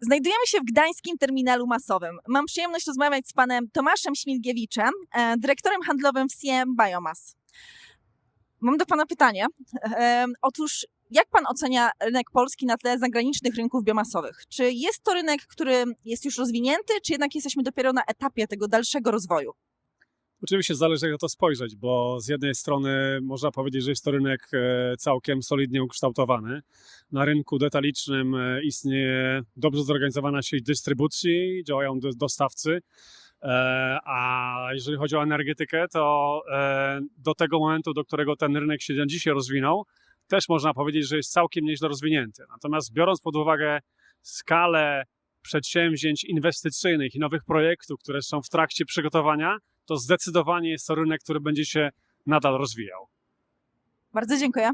Znajdujemy się w gdańskim terminalu masowym. Mam przyjemność rozmawiać z panem Tomaszem Śmilgiewiczem, e, dyrektorem handlowym w CM Biomass. Mam do pana pytanie. E, Otóż, jak pan ocenia rynek polski na tle zagranicznych rynków biomasowych? Czy jest to rynek, który jest już rozwinięty, czy jednak jesteśmy dopiero na etapie tego dalszego rozwoju? Oczywiście zależy jak na to spojrzeć, bo z jednej strony można powiedzieć, że jest to rynek e, całkiem solidnie ukształtowany. Na rynku detalicznym e, istnieje dobrze zorganizowana sieć dystrybucji, działają do- dostawcy. E, A jeżeli chodzi o energetykę, to do tego momentu, do którego ten rynek się dzisiaj rozwinął, też można powiedzieć, że jest całkiem nieźle rozwinięty. Natomiast biorąc pod uwagę skalę przedsięwzięć inwestycyjnych i nowych projektów, które są w trakcie przygotowania, to zdecydowanie jest to rynek, który będzie się nadal rozwijał. Bardzo dziękuję.